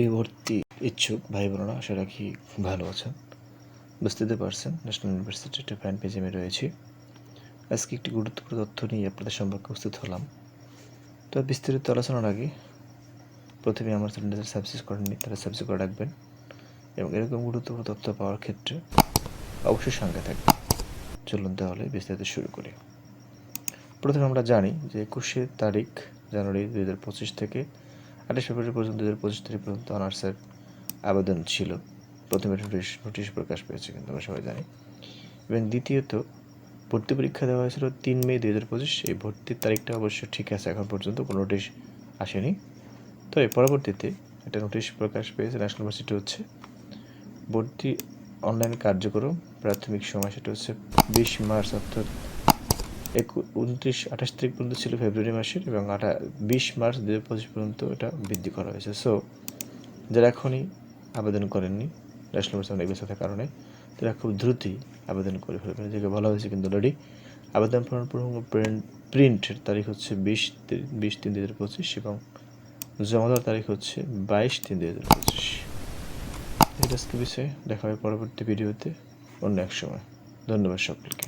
এই ভর্তি ইচ্ছুক ভাই বোনেরা আশা রাখি ভালো আছেন? বুঝতে পারছেন ন্যাশনাল ইউনিভার্সিটি ইউনিভার্সিটির ফ্যান পেজে আমি রয়েছি। আজকে একটি গুরুত্বপূর্ণ তথ্য নিয়ে আপনাদের সম্পর্কে উপস্থিত হলাম। তো বিস্তারিত আলোচনার আগে প্রথমে আমার চ্যানেলটা সাবস্ক্রাইব করেননি, তারা সাবস্ক্রাইব করে রাখবেন এবং এরকম গুরুত্বপূর্ণ তথ্য পাওয়ার ক্ষেত্রে অবশ্যই সঙ্গে থাকবেন। চলুন তাহলে বিস্তারিত শুরু করি। প্রথমে আমরা জানি যে একুশে তারিখ, জানুয়ারি দুই হাজার পঁচিশ থেকে আঠাশ ফেব্রুয়ারি পর্যন্ত দুই হাজার পঁচিশ তারিখ পর্যন্ত অনার্সের আবেদন ছিল। প্রথমে নোটিশ নোটিশ প্রকাশ পেয়েছে কিন্তু আমরা সবাই জানি। এবং দ্বিতীয়ত, ভর্তি পরীক্ষা দেওয়া হয়েছিল তিন মে দুই হাজার পঁচিশ। এই ভর্তির তারিখটা অবশ্য ঠিক আছে, এখন পর্যন্ত কোনো নোটিশ আসেনি। তবে পরবর্তীতে একটা নোটিশ প্রকাশ পেয়েছে ন্যাশনাল ইউনিভার্সিটি হচ্ছে। ভর্তি অনলাইন কার্যক্রম প্রাথমিক সময় সেটা হচ্ছে বিশ মার্চ অর্থাৎ একু উনত্রিশ আঠাশ তারিখ পর্যন্ত ছিল ফেব্রুয়ারি মাসের এবং আঠা বিশ মার্চ দু হাজার পঁচিশ পর্যন্ত এটা বৃদ্ধি করা হয়েছে। সো যারা এখনই আবেদন করেননি ন্যাশনাল অনেক ব্যস্ত থাকার কারণে, তারা খুব দ্রুতই আবেদন করে ফেলবেন। যেকে বলা হয়েছে কিন্তু অলরেডি আবেদন ফর্ম প্রসঙ্গ প্রিন্ট প্রিন্টের তারিখ হচ্ছে বিশ বিশ তিন দু হাজার পঁচিশ এবং জমা দেওয়ার তারিখ হচ্ছে বাইশ তিন দু হাজার পঁচিশ। এটা বিষয়ে দেখা হবে পরবর্তী ভিডিওতে অন্য এক সময়। ধন্যবাদ সকলকে।